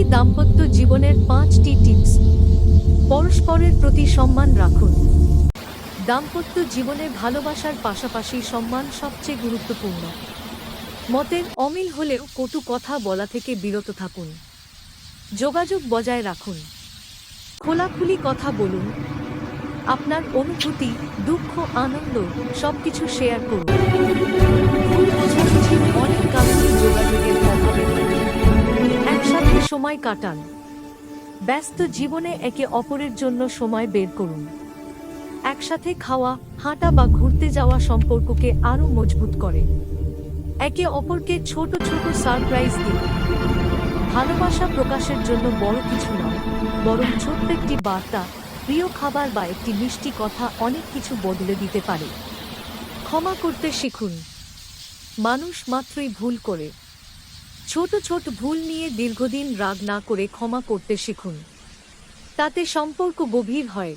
কি দাম্পত্য জীবনের পাঁচটি টিপস। পরস্পরের প্রতি সম্মান রাখুন। দাম্পত্য জীবনে ভালোবাসার পাশাপাশি সম্মান সবচেয়ে গুরুত্বপূর্ণ। মতের অমিল হলেও কটু কথা বলা থেকে বিরত থাকুন। যোগাযোগ বজায় রাখুন। খোলাখুলি কথা বলুন। আপনার অনুভূতি, দুঃখ, আনন্দ সবকিছু শেয়ার করুন। সময় কাটান। ব্যস্ত জীবনে একে অপরের জন্য সময় বের করুন। একসাথে খাওয়া, হাঁটা বা ঘুরতে যাওয়া সম্পর্ককে আরও মজবুত করে। একে অপরকে ছোট ছোট সারপ্রাইজ দিন। ভালোবাসা প্রকাশের জন্য বড় কিছু নয়, বরং ছোট্ট একটি বার্তা, প্রিয় খাবার বা একটি মিষ্টি কথা অনেক কিছু বদলে দিতে পারে। ক্ষমা করতে শিখুন। মানুষ মাত্রই ভুল করে। ছোট ছোট ভুল নিয়ে দীর্ঘদিন রাগ না করে ক্ষমা করতে শিখুন। তাতে সম্পর্ক গভীর হয়।